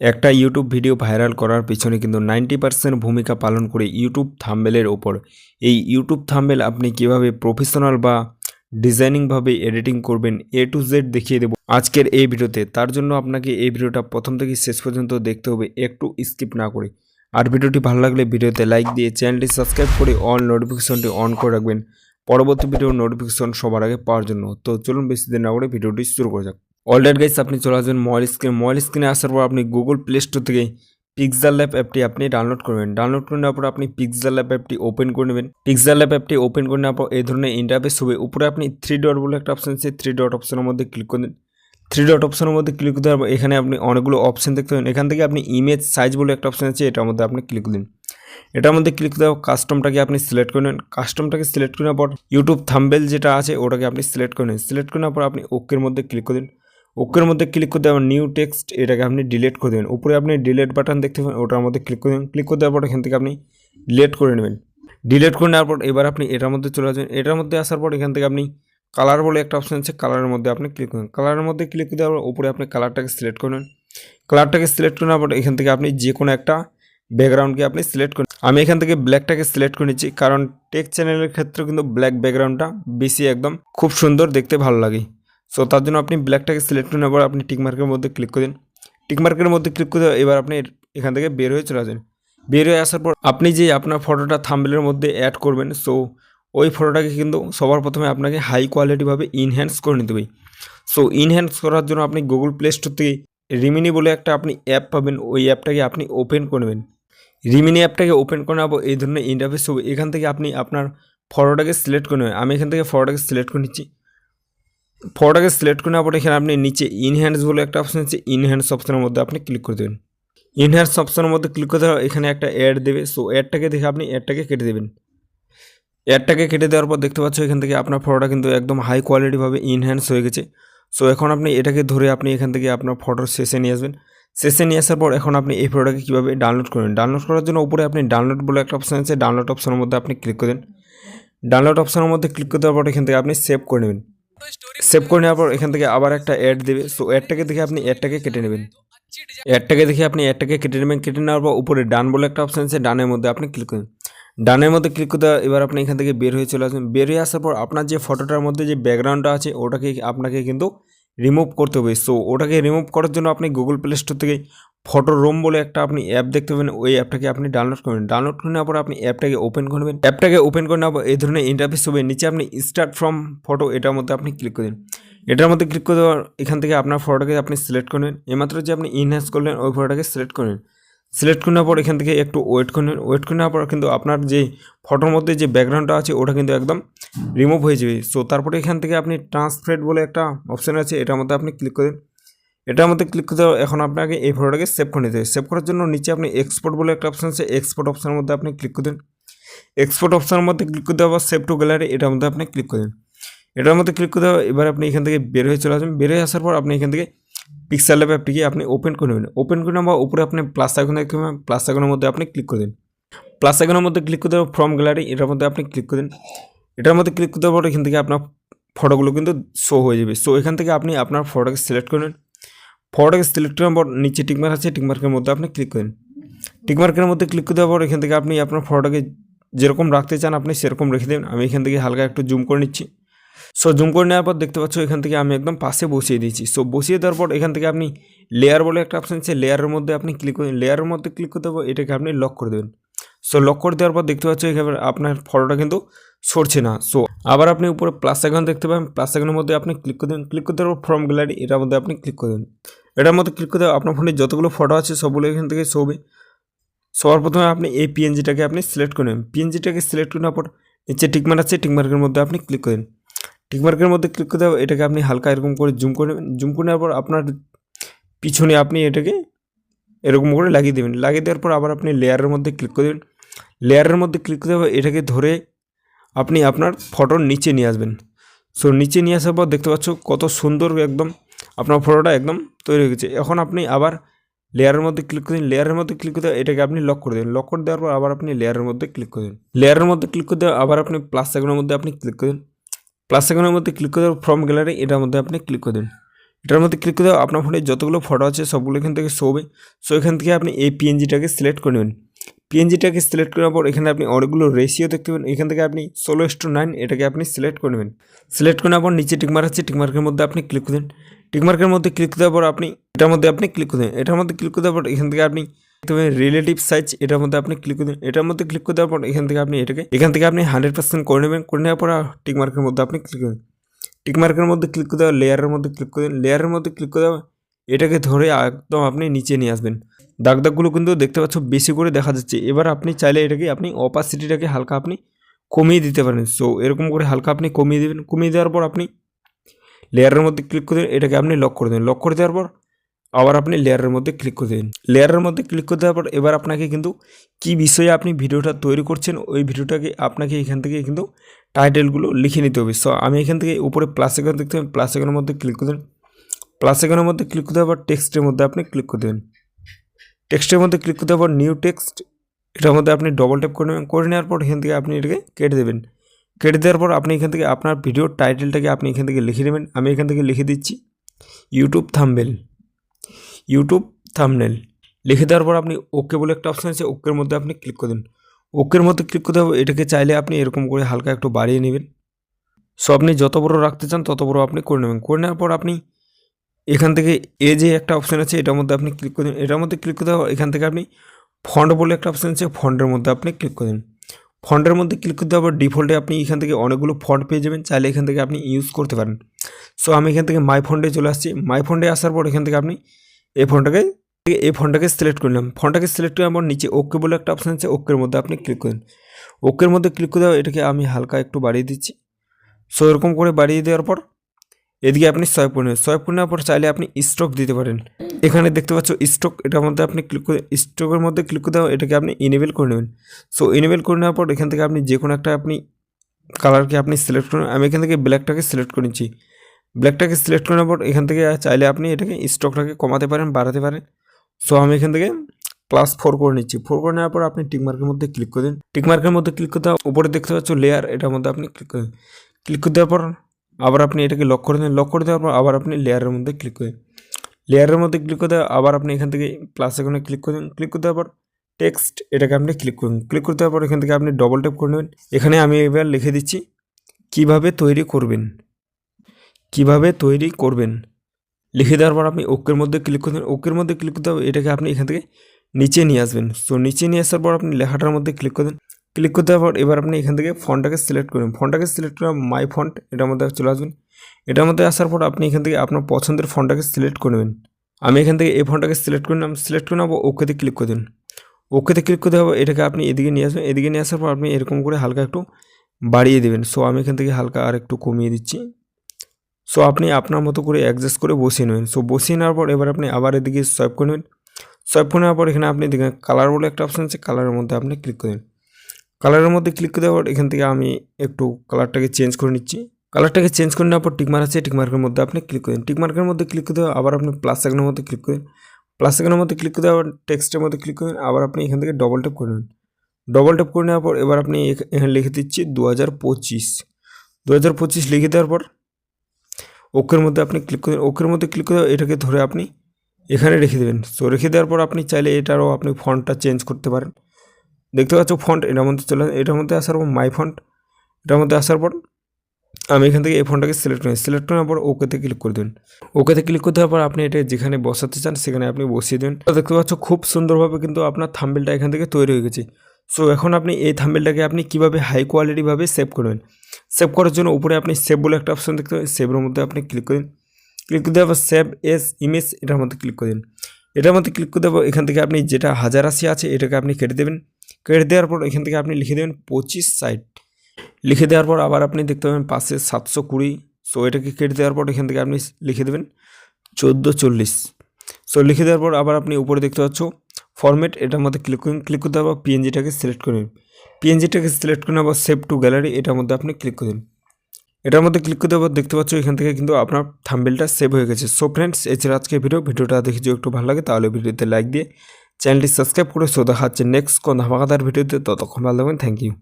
একটা YouTube video viral করার পিছনে কিন্তু নাইনটি পার্সেন্ট ভূমিকা পালন করে ইউটিউব থাম্বেলের ওপর। এই ইউটিউব থাম্বেল আপনি কীভাবে প্রফেশনাল বা ডিজাইনিংভাবে এডিটিং করবেন এ টু জেড দেখিয়ে দেবো আজকের এই ভিডিওতে। তার জন্য আপনাকে এই ভিডিওটা প্রথম থেকে শেষ পর্যন্ত দেখতে হবে, একটু স্কিপ না করে। আর ভিডিওটি ভালো লাগলে ভিডিওতে লাইক দিয়ে চ্যানেলটি সাবস্ক্রাইব করে অল নোটিফিকেশনটি অন করে রাখবেন। পরবর্তী ভিডিওর নোটিফিকেশন সবার আগে পাওয়ার জন্য। তো চলুন বেশি দিন না করে ভিডিওটি শুরু করা যাক। অলরেড গাইস আপনি চলে আসবেন মোবাইল স্ক্রিনে মোবাইল স্ক্রিনে আসার পর আপনি গুগল প্লে স্টোর থেকে পিক্সার ল্যাব অ্যাপটি আপনি ডাউনলোড করবেন। ডাউনলোড করে নেওয়ার পর আপনি পিক্সার ল্যাব অ্যাপটি ওপেন করে নেবেন। পিক্সার ল্যাব অ্যাপটি ওপেন করে নেওয়ার পর এই ধরনের ইন্টারফেস হবে। উপরে আপনি থ্রি ডট বলে একটা অপশন আছে থ্রি ডট অপশনের মধ্যে ক্লিক করে দিন থ্রি ডট অপশনের মধ্যে ক্লিক করতে পারব এখানে আপনি অনেকগুলো অপশন দেখতে পাবেন। এখান থেকে আপনি ইমেজ সাইজ বলে একটা অপশন আছে, এটার মধ্যে আপনি ক্লিক দিন। এটার মধ্যে ক্লিক দেওয়া কাস্টমটাকে আপনি সিলেক্ট করে নেন। কাস্টমটাকে সিলেক্ট করে নেওয়ার পর ইউটিউব থাম্বেল যেটা আছে, ওটাকে আপনি সিলেক্ট করে নেন। সিলেক্ট করে নেওয়ার পর আপনি ওকের মধ্যে ক্লিক করে দিন। ওকের মধ্যে ক্লিক করে দেওয়ার নিউ টেক্সট এটাকে আপনি ডিলিট করে দেবেন। উপরে আপনি ডিলিট বাটন দেখতে পাবেন, ওটার মধ্যে ক্লিক করে দেবেন। ক্লিক করে দেওয়ার পর এখান থেকে আপনি ডিলিট করে নেবেন। ডিলিট করে নেওয়ার পর এবার আপনি এটার মধ্যে চলে আসবেন। এটার মধ্যে আসার পর এখান থেকে আপনি কালার বলে একটা অপশন আছে কালারের মধ্যে আপনি ক্লিক করুন। কালারের মধ্যে ক্লিক করে দেওয়ার পর উপরে আপনি কালারটাকে সিলেক্ট করবেন কালারটাকে সিলেক্ট করে নেওয়ার পর এখান থেকে আপনি যে কোনো একটা ব্যাকগ্রাউন্ডকে আপনি সিলেক্ট করুন। আমি এখান থেকে ব্ল্যাকটাকে সিলেক্ট করে নিচ্ছি, কারণ টেক চ্যানেলের ক্ষেত্রে কিন্তু ব্ল্যাক ব্যাকগ্রাউন্ডটা বেশি একদম খুব সুন্দর, দেখতে ভালো লাগে। সো তার জন্য আপনি ব্ল্যাকটাকে সিলেক্ট করে নেওয়ার আপনি টিকমার্কের মধ্যে ক্লিক করে দিন। টিকমার্কের মধ্যে ক্লিক করে এবার আপনি এখান থেকে বের হয়ে চলে আসেন। বের হয়ে আসার পর আপনি যে আপনার ফটোটা থাম্বেলের মধ্যে অ্যাড করবেন সো ওই ফটোটাকে কিন্তু সবার প্রথমে আপনাকে হাই কোয়ালিটিভাবে ইনহ্যান্স করে নিতে হবে। সো ইনহ্যান্স করার জন্য আপনি গুগল প্লে স্টোর থেকে রিমিনি বলে একটা আপনি অ্যাপ পাবেন, ওই অ্যাপটাকে আপনি ওপেন করে নেবেন। রিমিনি অ্যাপটাকে ওপেন করে নেব এই ধরনের ইন্টারফেস হবে। এখান থেকে আপনি আপনার ফটোটাকে সিলেক্ট করে নেবেন। আমি এখান থেকে ফটোটাকে সিলেক্ট করে নিচ্ছি। ফটোটাকে সিলেক্ট করে নেওয়ার পর এখানে আপনি নিচে ইনহ্যান্স বলে একটা অপশন আছে ইনহ্যান্স অপশনের মধ্যে আপনি ক্লিক করে দেবেন। ইনহ্যান্স অপশনের মধ্যে ক্লিক করে এখানে একটা অ্যাড দেবে সো অ্যাডটাকে দেখে আপনি অ্যাডটাকে কেটে দেবেন। অ্যাডটাকে কেটে দেওয়ার পর দেখতে পাচ্ছ এখান থেকে আপনার ফটোটা কিন্তু একদম হাই কোয়ালিটিভাবে ইনহ্যান্স হয়ে গেছে। সো এখন আপনি এটাকে ধরে আপনি এখান থেকে আপনার ফটোর শেষে নিয়ে আসবেন। শেষে নিয়ে আসার পর এখন আপনি এই ফটোটাকে কীভাবে ডাউনলোড করবেন? ডাউনলোড করার জন্য উপরে আপনি ডাউনলোড বলে একটা অপশান আছে ডাউনলোড অপশনের মধ্যে আপনি ক্লিক করেন ডাউনলোড অপশনের মধ্যে ক্লিক করে দেওয়ার পর এখান থেকে আপনি সেভ করে নেবেন। সেভ করে নেওয়ার পর এখান থেকে আবার একটা অ্যাড দেবে। সো অ্যাডটাকে দেখে আপনি অ্যাডটাকে কেটে নেবেন। অ্যাডটাকে দেখে আপনি অ্যাডটাকে কেটে নেবেন। কেটে নেওয়ার পর উপরে ডান বলে একটা অপশন আছে। ডানের মধ্যে আপনি ক্লিক করেন। ডানের মধ্যে ক্লিক করতে এবার আপনি এখান থেকে বের হয়ে চলে আসবেন। বের হয়ে আসার পর আপনার যে ফটোটার মধ্যে যে ব্যাকগ্রাউন্ডটা আছে, ওটাকে আপনাকে কিন্তু রিমুভ করতে হবে। সো ওটাকে রিমুভ করার জন্য আপনি গুগল প্লে স্টোর থেকে ফটো রোম বলে একটা আপনি অ্যাপ দেখতে পাবেন, ওই অ্যাপটাকে আপনি ডাউনলোড করবেন। ডাউনলোড করে নেওয়ার পর আপনি অ্যাপটাকে ওপেন করবেন অ্যাপটাকে ওপেন করে নেওয়ার পর এই ধরনের ইন্টারফেস হবে নিচে আপনি স্টার্ট ফ্রম ফটো এটার মধ্যে আপনি ক্লিক করে দিন। এটার মধ্যে ক্লিক করে দেওয়ার এখান থেকে আপনার ফটোটাকে আপনি সিলেক্ট করবেন এইমাত্র যে আপনি ইনহ্যান্স করলেন, ওই ফটোটাকে সিলেক্ট করবেন সিলেক্ট করে নেওয়ার পর এখান থেকে একটু ওয়েট করে নেন। ওয়েট করে নেওয়ার পর কিন্তু আপনার যে ফটোর মধ্যে যে ব্যাকগ্রাউন্ডটা আছে, ওটা কিন্তু একদম রিমুভ হয়ে যাবে। সো তারপরে এখান থেকে আপনি ট্রান্সফ্রেট বলে একটা অপশান আছে, এটার মধ্যে আপনি ক্লিক করেন এটার মধ্যে ক্লিক করতে এখন আপনাকে এই ফটোটাকে সেভ করে নিতে হবে। সেভ করার জন্য নিচে আপনি এক্সপোর্ট বলে একটা অপশান আছে। এক্সপোর্ট অপশানের মধ্যে আপনি ক্লিক করে দিন। এক্সপোর্ট অপশানের মধ্যে ক্লিক করে দেওয়া সেভ টু গ্যালারি এটার মধ্যে আপনি ক্লিক করে দিন। এটার মধ্যে ক্লিক করে দেওয়া এবার আপনি এখান থেকে বের হয়ে চলে আসবেন। বের হয়ে আসার পর আপনি এখান থেকে পিক্সেল ল্যাব অ্যাপটিকে আপনি ওপেন করে নেবেন। ওপেন করে নেওয়া উপরে আপনি প্লাস আইকন দেখতে প্লাস আইকনের মধ্যে আপনি ক্লিক করে দিন। প্লাস আইকনের মধ্যে ক্লিক করে দেওয়া ফ্রম গ্যালারি এটার মধ্যে আপনি ক্লিক করে দিন। এটার মধ্যে ক্লিক করতে পর এখান থেকে আপনার ফটোগুলো কিন্তু শো হয়ে যাবে। সো এখান থেকে আপনি আপনার ফটোকে সিলেক্ট করে নেন। ফটোকে সিলেক্ট করার পর নিচে টিকমার্ক আছে টিকমার্কের মধ্যে আপনি ক্লিক করেন। টিকমার্কের মধ্যে ক্লিক করে দেওয়ার পর এখান থেকে আপনি আপনার ফটোটাকে যেরকম রাখতে চান আপনি সেরকম রেখে দেবেন। আমি এখান থেকে হালকা একটু জুম করে নিচ্ছি। সো জুম করে নেওয়ার পর দেখতে পাচ্ছ এখান থেকে আমি একদম পাশে বসিয়ে দিয়েছি। সো বসিয়ে দেওয়ার পর এখান থেকে আপনি লেয়ার বলে একটা অপশান আছে লেয়ারের মধ্যে আপনি ক্লিক করেন। লেয়ারের মধ্যে ক্লিক করতে হবে এটাকে আপনি লক করে দেবেন। সো লক করে দেওয়ার পর দেখতে পাচ্ছ এখানে আপনার ফটোটা কিন্তু সরছে না। সো আবার আপনি উপরে প্লাস আইকন দেখতে পাবেন। প্লাস আইকনের মধ্যে আপনি ক্লিক করে দেবেন ক্লিক করতে পারব ফ্রম গ্যালারি এটার মধ্যে আপনি ক্লিক করে দেবেন এটার মধ্যে ক্লিক করে আপনার ফোনে যতগুলো ফটো আছে সবগুলো এখান থেকে শোবে সবার প্রথমে আপনি এই পিএনজিটাকে আপনি সিলেক্ট করে নেবেন। পিএনজিটাকে সিলেক্ট করে নেওয়ার পর নিচে টিকমার্ক আছে টিকমার্কের মধ্যে আপনি ক্লিক করেন টিকমার্কের মধ্যে ক্লিক করে দেওয়া এটাকে আপনি হালকা এরকম করে জুম করে নেবেন। জুম করে নেওয়ার পর আপনার পিছনে আপনি এটাকে এরকম করে লাগিয়ে দেবেন। লাগিয়ে দেওয়ার পর আবার আপনি লেয়ারের মধ্যে ক্লিক করে দেবেন। লেয়ারের মধ্যে ক্লিক করতে দেওয়া এটাকে ধরে আপনি আপনার ফটোর নিচে নিয়ে আসবেন। সো নিচে নিয়ে আসার পর দেখতে পাচ্ছ কত সুন্দর একদম আপনার ফটোটা একদম তৈরি হয়ে গেছে। এখন আপনি আবার লেয়ারের মধ্যে ক্লিক করে দিন, লেয়ারের মধ্যে ক্লিক করে এটাকে আপনি লক করে দিন। লক করে দেওয়ার পর আবার আপনি লেয়ারের মধ্যে ক্লিক করে দিন। লেয়ারের মধ্যে ক্লিক করে দেওয়া আবার আপনি প্লাস আইকনের মধ্যে আপনি ক্লিক করে দিন। প্লাস আইকনের মধ্যে ক্লিক করে দেওয়ার ফ্রম গ্যালারি এটার মধ্যে আপনি ক্লিক করে দিন। এটার মধ্যে ক্লিক করে দেওয়া আপনার ফোনে যতগুলো ফটো আছে সবগুলো এখান থেকে শো হবে। সো এখান থেকে আপনি এই পিএনজিটাকে সিলেক্ট করে নেবেন। পিএনজিটাকে সিলেক্ট করার পর এখানে আপনি অনেকগুলো রেশিও দেখতে পাবেন। এখান থেকে আপনি ষোলো টু নাইন এটাকে আপনি সিলেক্ট করে নেবেন। সিলেক্ট করার পর নিচে টিকমার্ক আছে টিকমার্কের মধ্যে আপনি ক্লিক করে দেন। টিকমার্কের মধ্যে ক্লিক দেওয়ার পর আপনি এটার মধ্যে আপনি ক্লিক করে দেন। এটার মধ্যে ক্লিক দেওয়ার পর এখান থেকে আপনি পাবেন রিলেটিভ সাইজ এটার মধ্যে আপনি ক্লিক করে এটার মধ্যে ক্লিক করে দেওয়ার পর এখান থেকে আপনি এটাকে, এখান থেকে আপনি হান্ড্রেড পার্সেন্ট করে নেবেন। করে নেওয়ার পর টিকমার্কের মধ্যে আপনি ক্লিক করেন টিকমার্কের মধ্যে ক্লিক করে দেওয়া লেয়ারের মধ্যে ক্লিক করে লেয়ারের মধ্যে ক্লিক করে দেওয়া এটাকে ধরে একদম আপনি নিচে নিয়ে আসবেন। দাগ দাগগুলো কিন্তু দেখতে পাচ্ছ বেশি করে দেখা যাচ্ছে। এবার আপনি চাইলে এটাকে, আপনি অপাসিটিটাকে হালকা আপনি কমিয়ে দিতে পারেন। সো এরকম করে হালকা আপনি কমিয়ে দেবেন। কমিয়ে দেওয়ার পর আপনি লেয়ারের মধ্যে ক্লিক করে এটাকে আপনি লক করে দেবেন লক করে দেওয়ার পর আবার আপনি লেয়ারের মধ্যে ক্লিক করে দেবেন লেয়ারের মধ্যে ক্লিক করে দেওয়ার পর এবার আপনাকে কিন্তু কী বিষয়ে আপনি ভিডিওটা তৈরি করছেন, ওই ভিডিওটাকে আপনাকে এখান থেকে কিন্তু টাইটেলগুলো লিখে নিতে হবে। সো আমি এখান থেকে উপরে প্লাস এখান দেখতে পাবেন প্লাস এখানের মধ্যে ক্লিক করে দেবেন প্লাস এখানের মধ্যে ক্লিক করে দেওয়ার পর টেক্সটের মধ্যে আপনি ক্লিক করে দেবেন টেক্সটের মধ্যে ক্লিক করতে পর নিউ টেক্সট এটার মধ্যে আপনি ডবল ট্যাপ করে নেবেন, করে নেওয়ার পর এখান থেকে আপনি এটাকে কেটে দেবেন। কেটে দেওয়ার পর আপনি এখান থেকে আপনার ভিডিওর টাইটেলটাকে আপনি এখান থেকে লিখে নেবেন। আমি এখান থেকে লিখে দিচ্ছি ইউটিউব থামবেল ইউটিউব থামনেল লিখে দেওয়ার পর আপনি ওকে বলে একটা অপশান আছে ওকের মধ্যে আপনি ক্লিক করে দিন। ওকের মধ্যে ক্লিক করতে হবে, এটাকে চাইলে আপনি এরকম করে হালকা একটু বাড়িয়ে নেবেন। সো আপনি যত বড় রাখতে চান, তত বড় আপনি করে নেবেন। করে নেওয়ার পর আপনি এখান থেকে এ যে একটা অপশান আছে, এটার মধ্যে আপনি ক্লিক করে দিন। এটার মধ্যে ক্লিক করতে এখান থেকে আপনি ফন্ড বলে একটা অপশান আছে ফন্ডের মধ্যে আপনি ক্লিক করে দিন। ফন্ডের মধ্যে ক্লিক করতে হবে ডিফল্টে আপনি এখান থেকে অনেকগুলো ফন্ড পেয়ে যাবেন, চাইলে এখান থেকে আপনি ইউজ করতে পারেন। সো আমি এখান থেকে মাই ফন্ডে চলে আসছি। মাই ফন্ডে আসার পর এখান থেকে আপনি এই ফোনটাকে এই ফোনটাকে সিলেক্ট করলাম ফোনটাকে সিলেক্ট করার পর নিচে ওকে বলে একটা অপশান আছে ওকের মধ্যে আপনি ক্লিক করেন ওকের মধ্যে ক্লিক করে দেওয়া এটাকে আমি হালকা একটু বাড়িয়ে দিচ্ছি। সো এরকম করে বাড়িয়ে দেওয়ার পর এদিকে আপনি করে নেবেন সোয়াইপ করে নেওয়ার পর চাইলে আপনি স্টক দিতে পারেন। এখানে দেখতে পাচ্ছ স্টক এটার মধ্যে আপনি ক্লিক করে স্টকের মধ্যে ক্লিক করে এটাকে আপনি ইনেবেল করে নেবেন। সো ইনেবেল করে নেওয়ার পর এখান থেকে আপনি যে কোনো একটা আপনি কালারকে আপনি সিলেক্ট করুন। আমি এখান থেকে ব্ল্যাকটাকে সিলেক্ট করে নিচ্ছি। ব্ল্যাকটাকে সিলেক্ট করার পর এখান থেকে চাইলে আপনি এটাকে স্টকটাকে কমাতে পারেন, বাড়াতে পারেন। সো আমি এখান থেকে প্লাস ফোর করে নিচ্ছি। ফোর করে নেওয়ার পর আপনি টিকমার্কের মধ্যে ক্লিক করে দিন। টিকমার্কের মধ্যে ক্লিক করতে উপরে দেখতে পাচ্ছ লেয়ার এটার মধ্যে আপনি ক্লিক করেন ক্লিক করে দেওয়ার পর আবার আপনি এটাকে লক করে দিন। লক করে দেওয়ার পর আবার আপনি লেয়ারের মধ্যে ক্লিক করেন। লেয়ারের মধ্যে ক্লিক করে দেওয়া, আবার আপনি এখান থেকে প্লাস এখানে ক্লিক করে দিন। ক্লিক করে দেওয়ার পর টেক্সট এটাকে আপনি ক্লিক করুন। ক্লিক করে দেওয়ার পর এখান থেকে আপনি ডবল ট্যাপ করে নেবেন। এখানে আমি এবার লিখে দিচ্ছি, কীভাবে তৈরি করবেন? কীভাবে তৈরি করবেন? লিখে দেওয়ার পর আপনি ওকের মধ্যে ক্লিক করবেন ওকের মধ্যে ক্লিক করতে হবে, এটাকে আপনি এখান থেকে নিচে নিয়ে আসবেন। সো নিচে নিয়ে আসার পর আপনি লেখাটার মধ্যে ক্লিক করে করবেন ক্লিক করতে পর এবার আপনি এখান থেকে ফন্টটাকে সিলেক্ট করবেন ফন্টটাকে সিলেক্ট করে মাই ফন্ট, এটার মধ্যে চলে আসবেন। এটার মধ্যে আসার পর আপনি এখান থেকে আপনার পছন্দের ফন্টটাকে সিলেক্ট করে নেবেন। আমি এখান থেকে এই ফন্টটাকে সিলেক্ট করে নিলাম। সিলেক্ট করে নেব ওকেতে ক্লিক করে দিন। ওকেতে ক্লিক করতে হবে, এটাকে আপনি এদিকে নিয়ে আসবেন। এদিকে নিয়ে আসার পর আপনি এরকম করে হালকা একটু বাড়িয়ে দেবেন। সো আমি এখান থেকে হালকা আর একটু কমিয়ে দিচ্ছি। সো আপনি আপনার মতো করে অ্যাডজাস্ট করে বসিয়ে নেবেন। সো বসিয়ে নেওয়ার পর এবার আপনি আবার এদিকে সোয়াইপ করে নেবেন। সোয়াইপ করে নেওয়ার পর এখানে আপনি দেখেন কালার বলে একটা অপশান আছে। কালারের মধ্যে আপনি ক্লিক করেন কালারের মধ্যে ক্লিক করে দেওয়ার এখান থেকে আমি একটু কালারটাকে চেঞ্জ করে নিচ্ছি। কালারটাকে চেঞ্জ করে নেওয়ার পর টিকমার্ক আছে টিকমার্কের মধ্যে আপনি ক্লিক করেন। টিকমার্কের মধ্যে ক্লিক করে দেওয়া, আবার আপনি প্লাস সেকেন্ডের মধ্যে ক্লিক করেন। প্লাস সেকেন্ডের মধ্যে ক্লিক করে দেওয়ার টেক্সটের মধ্যে ক্লিক করেন, আবার আপনি এখান থেকে ডবল ট্যাপ করে নেবেন ডবল ট্যাপ করে নেওয়ার পর এবার আপনি এখানে লিখে দিচ্ছি দু হাজার পঁচিশ। দু হাজার পঁচিশ লিখে দেওয়ার পর ওকের মধ্যে আপনি ক্লিক করেন। ওকের মধ্যে ক্লিক করে এটাকে ধরে আপনি এখানে রেখে দেবেন। সো রেখে দেওয়ার পর আপনি চাইলে এটারও আপনি ফন্টটা চেঞ্জ করতে পারেন। দেখতে পাচ্ছ ফন্ট এটার মধ্যে চলে এটার মধ্যে আসার পর মাই ফন্ট এটার মধ্যে আসার পর আমি এখান থেকে এই ফোনটাকে সিলেক্ট করি। সিলেক্ট করার পর ওকেতে ক্লিক করে দেবেন ওকেতে ক্লিক করতে হওয়ার পর আপনি এটা যেখানে বসাতে চান, সেখানে আপনি বসিয়ে দেবেন দেখতে পাচ্ছ খুব সুন্দরভাবে কিন্তু আপনার থাম্বেলটা এখান থেকে তৈরি হয়ে গেছে। সো এখন আপনি এই থাম্বেলটাকে আপনি কীভাবে হাই কোয়ালিটিভাবে সেভ করবেন? সেভ করার জন্য উপরে আপনি সেভ বলে একটা অপশন দেখতে পাবেন। সেভের মধ্যে আপনি ক্লিক করেন। ক্লিক করে দেওয়ার সেভ এস ইমেজ এটার মধ্যে ক্লিক করে দিন এটার মধ্যে ক্লিক করে দেবো এখান থেকে আপনি যেটা হাজার আশি আছে, এটাকে আপনি কেটে দেবেন। কেটে দেওয়ার পর এখান থেকে আপনি লিখে দেবেন পঁচিশ সাইট লিখে দেওয়ার পর আবার আপনি দেখতে পাবেন পাশে সাতশো কুড়ি। সো এটাকে কেটে দেওয়ার পর এখান থেকে আপনি লিখে দেবেন চোদ্দ চল্লিশ। সো লিখে দেওয়ার পর আবার আপনি উপরে দেখতে পাচ্ছ ফরম্যাট এটার মধ্যে ক্লিক করুন ক্লিক করতে আবার পিএনজিটাকে সিলেক্ট করুন পিএনজিটাকে সিলেক্ট করুন আবার সেভ টু গ্যালারি এটার মধ্যে আপনি ক্লিক করে দিন। এটার মধ্যে ক্লিক করতে আবার দেখতে পাচ্ছ এখান থেকে কিন্তু আপনার থাম্বেলটা সেভ হয়ে গেছে। সো ফ্রেন্ডস এছাড়া আজকে ভিডিও ভিডিওটা দেখে যদি একটু ভালো লাগে, তাহলে ভিডিওতে লাইক দিয়ে চ্যানেলটি সাবস্ক্রাইব করে দেখা হচ্ছে নেক্সট কোন ধামাকাদার ভিডিওতে ততক্ষণ ভালো থাকবেন থ্যাংক ইউ